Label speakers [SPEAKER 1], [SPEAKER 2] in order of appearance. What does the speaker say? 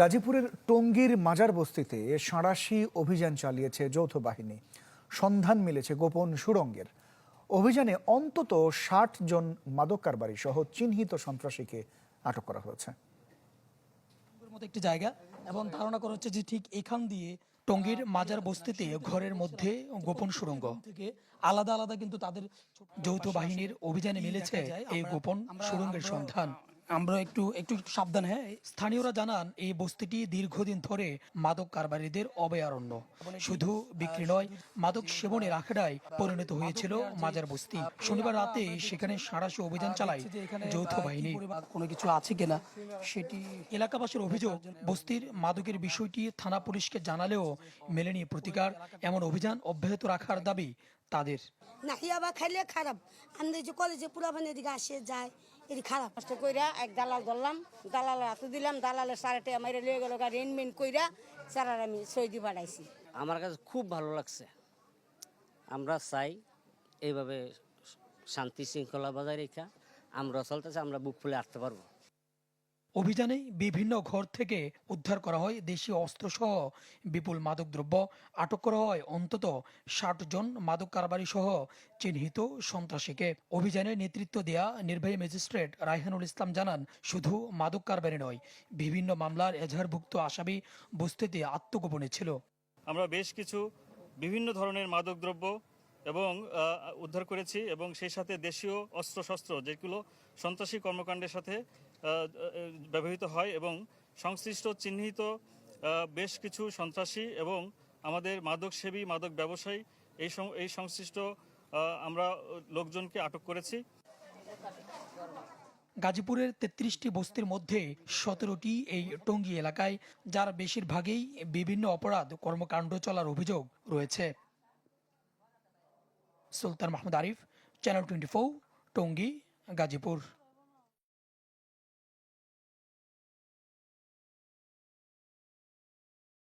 [SPEAKER 1] গাজীপুরের টঙ্গীর মাজার বস্তিতে সাঁড়াশি অভিযান চালিয়েছে যৌথ বাহিনী। সন্ধান মিলেছে গোপন সুড়ঙ্গের। অভিযানে অন্তত ষাট জন মাদক কারবারি সহ চিহ্নিত সন্ত্রাসীকে আটক করা হয়েছে।
[SPEAKER 2] মতো একটি জায়গা এবং ধারণা করা হচ্ছে যে ঠিক এখান দিয়ে টঙ্গীর মাজার বস্তিতে ঘরের মধ্যে গোপন সুড়ঙ্গ। থেকে আলাদা আলাদা কিন্তু তাদের যৌথ বাহিনীর অভিযানে মিলেছে এই গোপন সুড়ঙ্গের সন্ধান। আমরা একটু একটু একটু সাবধান হ্যাঁ? স্থানীয়রা জানান এই বস্তিটি দীর্ঘদিন ধরে মাদক কারবারিদের অভয়ারণ্য। শুধু বিক্রি নয় মাদক সেবনের আখড়ায় পরিণত হয়েছিল মাজার বস্তি। শনিবার রাতে সেখানে সাঁড়াশি অভিযান চালায় যৌথ বাহিনী। কোনো কিছু আছে কিনা সেটি এলাকাবাসীর অভিযোগ বস্তির মাদকের বিষয়টি থানা পুলিশকে জানালেও মেলেনি প্রতিকার। এমন অভিযান অব্যাহত রাখার দাবি তাদের।
[SPEAKER 3] না ইয়াবা খাইলে খারাপ। আমাদের যে কলেজে পুরাবান এদিকে আসে যায়। এটি খারাপ
[SPEAKER 4] কষ্ট কইরা এক দালাল ধরলাম, দালালের হাতে দিলাম, দালালের সারাটা আমার লিয়ে গেল রেনমেন্ট কইরা সারার আমি সৈদি পাঠাইছি।
[SPEAKER 5] আমার কাছে খুব ভালো লাগছে। আমরা চাই এইভাবে শান্তি শৃঙ্খলা বজায় রেখা, আমরা চলতেছে, আমরা বুক ফুলে আসতে পারব।
[SPEAKER 2] অভিযানে বিভিন্ন ঘর থেকে উদ্ধার করা হয় দেশীয় অস্ত্রসহ বিপুল মাদকদ্রব্য। আটক করা হয় অন্তত ষাট জন মাদক কারবারি সহ চিহ্নিত সন্ত্রাসীকে। অভিযানে নেতৃত্ব দেয়া নির্বাহী ম্যাজিস্ট্রেট রায়হানুল ইসলাম জানান, শুধু মাদক কারবারি নয়, বিভিন্ন মামলার এজাহারভুক্ত আসামি বস্তিতে আত্মগোপনে ছিল।
[SPEAKER 6] আমরা বেশ কিছু বিভিন্ন ধরনের মাদকদ্রব্য এবং উদ্ধার করেছি এবং সেই সাথে দেশীয় অস্ত্রশস্ত্র, যেগুলো সন্ত্রাসী কর্মকাণ্ডের সাথে ব্যবহৃত হয় এবং সংশ্লিষ্ট চিহ্নিত বেশ কিছু সন্ত্রাসী এবং আমাদের মাদকসেবী, মাদক ব্যবসায়ী এই এই সংশ্লিষ্ট আমরা লোকজনকে আটক করেছি।
[SPEAKER 2] গাজীপুরের তেত্রিশটি বস্তির মধ্যে সতেরোটি এই টঙ্গী এলাকায়, যার বেশিরভাগই বিভিন্ন অপরাধ কর্মকাণ্ড চলার অভিযোগ রয়েছে। Sultan Mahmud Arif channel twenty four Tongi, Gazipur.